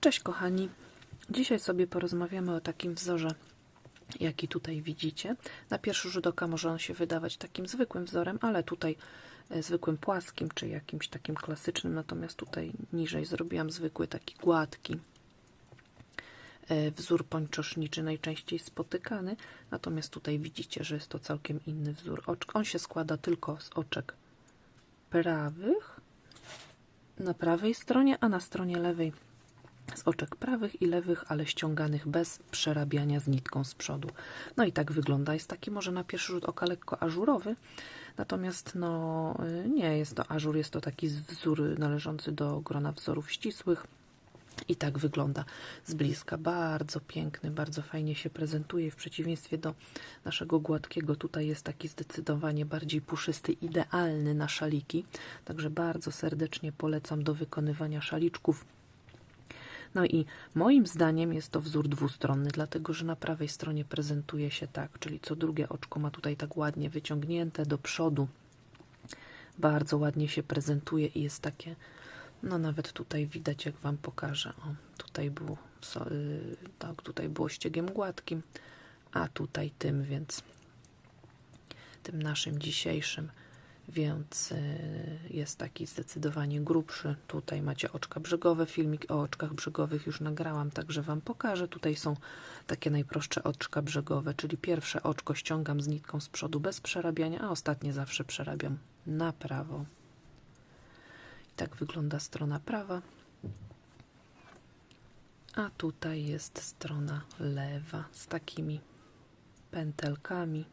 Cześć kochani. Dzisiaj sobie porozmawiamy o takim wzorze, jaki tutaj widzicie. Na pierwszy rzut oka może on się wydawać takim zwykłym wzorem, ale tutaj e, zwykłym płaskim, czy jakimś takim klasycznym, natomiast tutaj niżej zrobiłam zwykły taki gładki e, wzór pończoszniczy, najczęściej spotykany, natomiast tutaj widzicie, że jest to całkiem inny wzór oczk. On się składa tylko z oczek prawych na prawej stronie, a na stronie lewej z oczek prawych i lewych, ale ściąganych bez przerabiania z nitką z przodu. No i tak wygląda. Jest taki może na pierwszy rzut oka lekko ażurowy, natomiast no y, nie jest to ażur, jest to taki wzór należący do grona wzorów ścisłych. I tak wygląda z bliska. Bardzo piękny, bardzo fajnie się prezentuje. W przeciwieństwie do naszego gładkiego, tutaj jest taki zdecydowanie bardziej puszysty, idealny na szaliki. Także bardzo serdecznie polecam do wykonywania szaliczków. No i moim zdaniem jest to wzór dwustronny, dlatego że na prawej stronie prezentuje się tak, czyli co drugie oczko ma tutaj tak ładnie wyciągnięte do przodu. Bardzo ładnie się prezentuje i jest takie no nawet tutaj widać, jak Wam pokażę. O, tutaj było, y, tak, tutaj było ściegiem gładkim, a tutaj tym, więc tym naszym dzisiejszym, więc y, jest taki zdecydowanie grubszy. Tutaj macie oczka brzegowe, filmik o oczkach brzegowych już nagrałam, także Wam pokażę. Tutaj są takie najprostsze oczka brzegowe, czyli pierwsze oczko ściągam z nitką z przodu bez przerabiania, a ostatnie zawsze przerabiam na prawo. Tak wygląda strona prawa. A tutaj jest strona lewa z takimi pętelkami,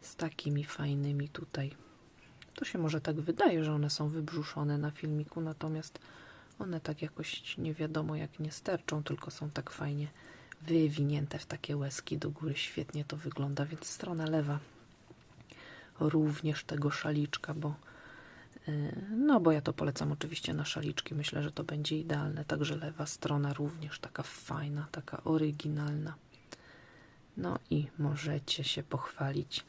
z takimi fajnymi tutaj. To się może tak wydaje, że one są wybrzuszone na filmiku, natomiast one tak jakoś nie wiadomo jak nie sterczą, tylko są tak fajnie wywinięte w takie łezki do góry. Świetnie to wygląda, więc strona lewa również tego szaliczka, bo no bo ja to polecam oczywiście na szaliczki. Myślę, że to będzie idealne. Także lewa strona również taka fajna, taka oryginalna. No i możecie się pochwalić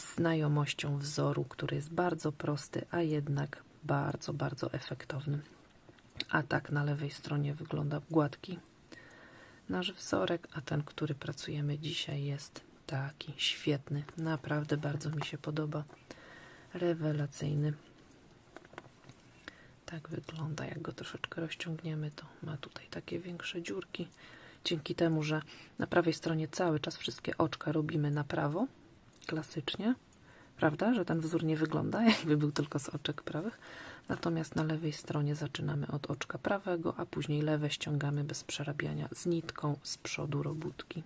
znajomością wzoru, który jest bardzo prosty, a jednak bardzo, bardzo efektowny. A tak na lewej stronie wygląda gładki nasz wzorek, a ten, który pracujemy dzisiaj jest taki świetny. Naprawdę bardzo mi się podoba. Rewelacyjny. Tak wygląda, jak go troszeczkę rozciągniemy, to ma tutaj takie większe dziurki. Dzięki temu, że na prawej stronie cały czas wszystkie oczka robimy na prawo, klasycznie, prawda, że ten wzór nie wygląda, jakby był tylko z oczek prawych. Natomiast na lewej stronie zaczynamy od oczka prawego, a później lewe ściągamy bez przerabiania z nitką z przodu robótki.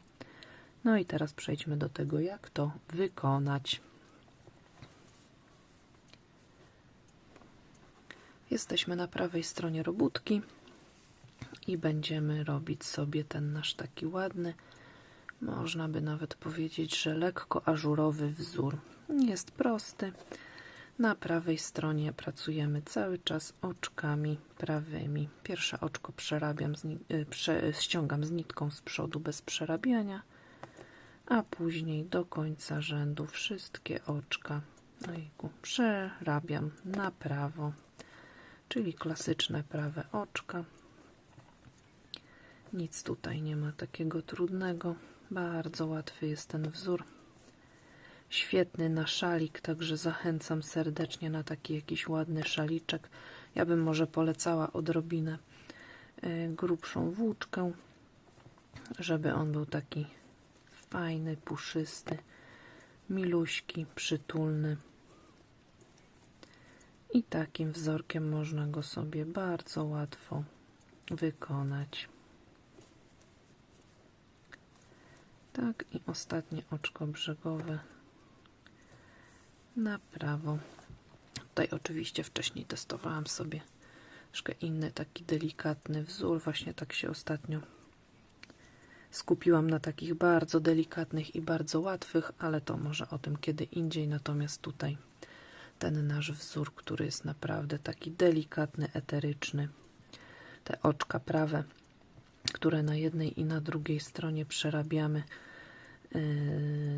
No i teraz przejdźmy do tego, jak to wykonać. Jesteśmy na prawej stronie robótki i będziemy robić sobie ten nasz taki ładny, można by nawet powiedzieć, że lekko ażurowy wzór. Jest prosty. Na prawej stronie pracujemy cały czas oczkami prawymi. Pierwsze oczko przerabiam, z, y, prze, ściągam z nitką z przodu bez przerabiania, a później do końca rzędu wszystkie oczka ojku, przerabiam na prawo czyli klasyczne prawe oczka. Nic tutaj nie ma takiego trudnego. Bardzo łatwy jest ten wzór. Świetny na szalik, także zachęcam serdecznie na taki jakiś ładny szaliczek. Ja bym może polecała odrobinę e, grubszą włóczkę, żeby on był taki fajny, puszysty, miluśki, przytulny. I takim wzorkiem można go sobie bardzo łatwo wykonać. Tak i ostatnie oczko brzegowe na prawo. Tutaj oczywiście wcześniej testowałam sobie troszkę inny taki delikatny wzór. Właśnie tak się ostatnio skupiłam na takich bardzo delikatnych i bardzo łatwych, ale to może o tym kiedy indziej. Natomiast tutaj ten nasz wzór, który jest naprawdę taki delikatny, eteryczny. Te oczka prawe, które na jednej i na drugiej stronie przerabiamy, yy,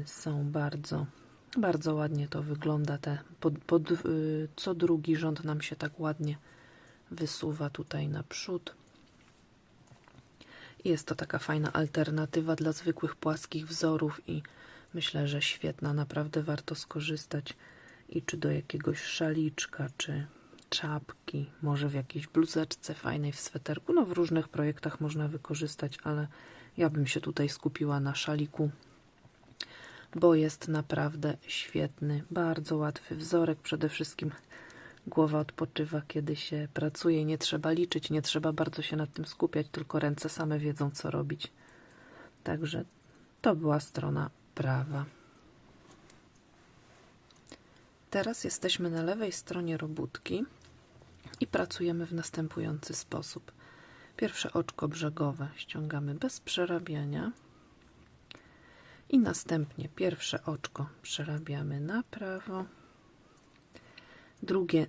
są bardzo, bardzo ładnie to wygląda. Te pod, pod, yy, co drugi rząd nam się tak ładnie wysuwa tutaj naprzód. Jest to taka fajna alternatywa dla zwykłych płaskich wzorów i myślę, że świetna, naprawdę warto skorzystać i czy do jakiegoś szaliczka, czy czapki, może w jakiejś bluzeczce fajnej, w sweterku. No w różnych projektach można wykorzystać, ale ja bym się tutaj skupiła na szaliku, bo jest naprawdę świetny, bardzo łatwy wzorek. Przede wszystkim głowa odpoczywa, kiedy się pracuje. Nie trzeba liczyć, nie trzeba bardzo się nad tym skupiać, tylko ręce same wiedzą, co robić. Także to była strona prawa. Teraz jesteśmy na lewej stronie robótki i pracujemy w następujący sposób. Pierwsze oczko brzegowe ściągamy bez przerabiania i następnie pierwsze oczko przerabiamy na prawo, drugie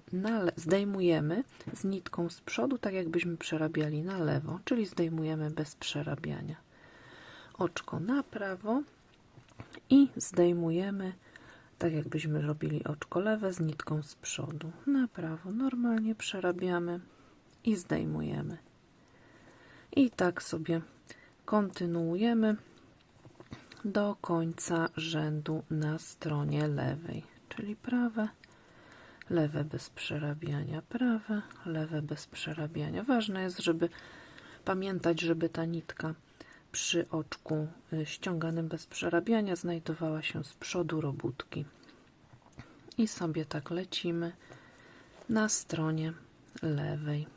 zdejmujemy z nitką z przodu, tak jakbyśmy przerabiali na lewo, czyli zdejmujemy bez przerabiania. Oczko na prawo i zdejmujemy tak jakbyśmy robili oczko lewe z nitką z przodu. Na prawo normalnie przerabiamy i zdejmujemy. I tak sobie kontynuujemy do końca rzędu na stronie lewej, czyli prawe, lewe bez przerabiania, prawe, lewe bez przerabiania. Ważne jest, żeby pamiętać, żeby ta nitka przy oczku y, ściąganym bez przerabiania znajdowała się z przodu robótki. I sobie tak lecimy na stronie lewej.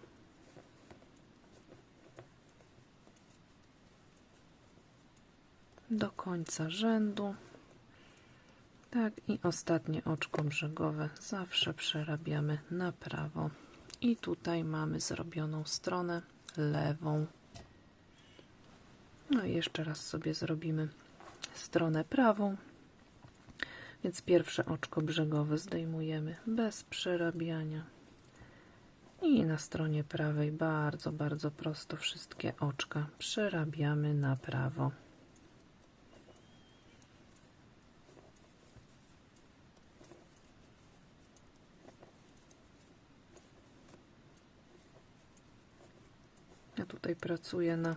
Do końca rzędu. Tak, i ostatnie oczko brzegowe zawsze przerabiamy na prawo. I tutaj mamy zrobioną stronę lewą. No i jeszcze raz sobie zrobimy stronę prawą. Więc pierwsze oczko brzegowe zdejmujemy bez przerabiania. I na stronie prawej bardzo, bardzo prosto wszystkie oczka przerabiamy na prawo. Ja tutaj pracuję na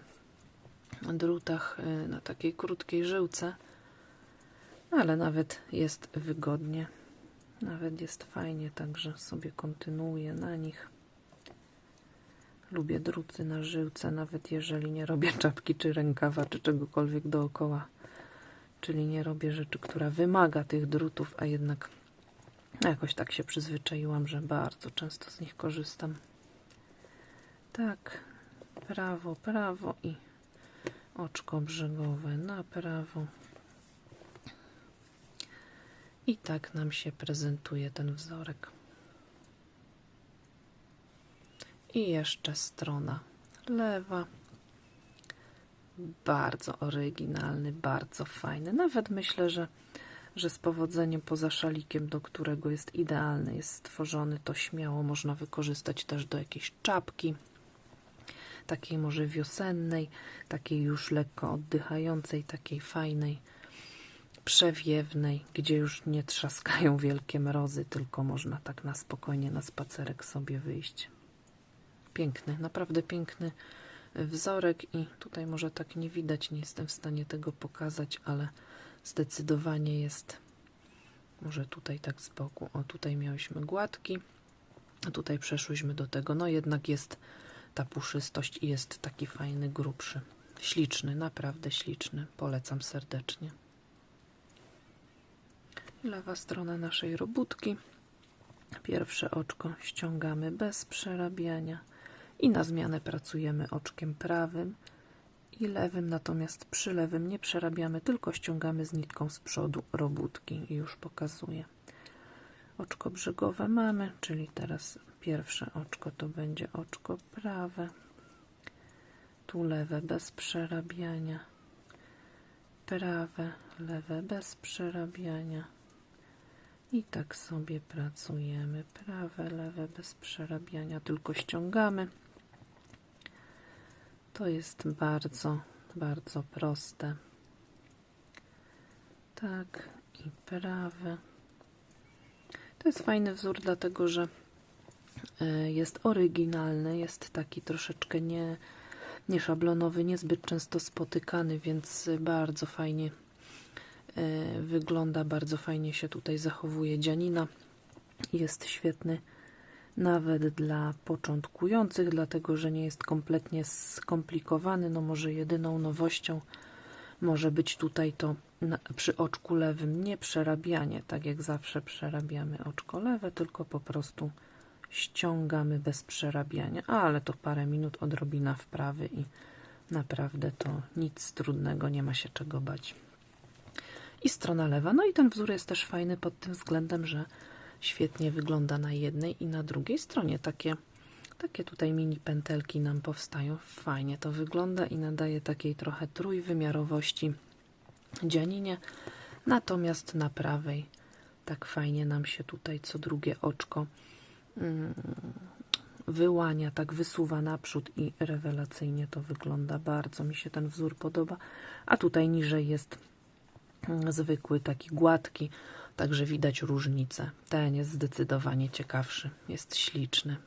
drutach y, na takiej krótkiej żyłce, ale nawet jest wygodnie. Nawet jest fajnie, także sobie kontynuuję na nich. Lubię druty na żyłce, nawet jeżeli nie robię czapki czy rękawa, czy czegokolwiek dookoła. Czyli nie robię rzeczy, która wymaga tych drutów, a jednak jakoś tak się przyzwyczaiłam, że bardzo często z nich korzystam. Tak, prawo, prawo i oczko brzegowe na prawo. I tak nam się prezentuje ten wzorek. I jeszcze strona lewa. Bardzo oryginalny, bardzo fajny. Nawet myślę, że, że z powodzeniem poza szalikiem, do którego jest idealny, jest stworzony, to śmiało można wykorzystać też do jakiejś czapki takiej może wiosennej, takiej już lekko oddychającej, takiej fajnej, przewiewnej, gdzie już nie trzaskają wielkie mrozy, tylko można tak na spokojnie na spacerek sobie wyjść. Piękny, naprawdę piękny wzorek i tutaj może tak nie widać, nie jestem w stanie tego pokazać, ale zdecydowanie jest może tutaj tak z boku. O, tutaj miałyśmy gładki, a tutaj przeszłyśmy do tego. No jednak jest ta puszystość i jest taki fajny, grubszy. Śliczny, naprawdę śliczny. Polecam serdecznie. Lewa strona naszej robótki. Pierwsze oczko ściągamy bez przerabiania i na zmianę pracujemy oczkiem prawym i lewym, natomiast przy lewym nie przerabiamy, tylko ściągamy z nitką z przodu robótki i już pokazuję. Oczko brzegowe mamy, czyli teraz Pierwsze oczko to będzie oczko prawe, tu lewe bez przerabiania, prawe, lewe bez przerabiania. I tak sobie pracujemy. Prawe, lewe bez przerabiania, tylko ściągamy. To jest bardzo, bardzo proste. Tak, i prawe. To jest fajny wzór, dlatego że jest oryginalny, jest taki troszeczkę nie, nieszablonowy, niezbyt często spotykany, więc bardzo fajnie e, wygląda, bardzo fajnie się tutaj zachowuje dzianina. Jest świetny nawet dla początkujących, dlatego że nie jest kompletnie skomplikowany. No może jedyną nowością może być tutaj to przy oczku lewym nie przerabianie, tak jak zawsze przerabiamy oczko lewe, tylko po prostu ściągamy bez przerabiania, ale to parę minut odrobina wprawy i naprawdę to nic trudnego, nie ma się czego bać. I strona lewa, no i ten wzór jest też fajny pod tym względem, że świetnie wygląda na jednej i na drugiej stronie. Takie, takie tutaj mini pętelki nam powstają. Fajnie to wygląda i nadaje takiej trochę trójwymiarowości dzianinie. Natomiast na prawej tak fajnie nam się tutaj co drugie oczko wyłania, tak wysuwa naprzód i rewelacyjnie to wygląda. Bardzo mi się ten wzór podoba. A tutaj niżej jest mm, zwykły, taki gładki, także widać różnicę. Ten jest zdecydowanie ciekawszy, jest śliczny.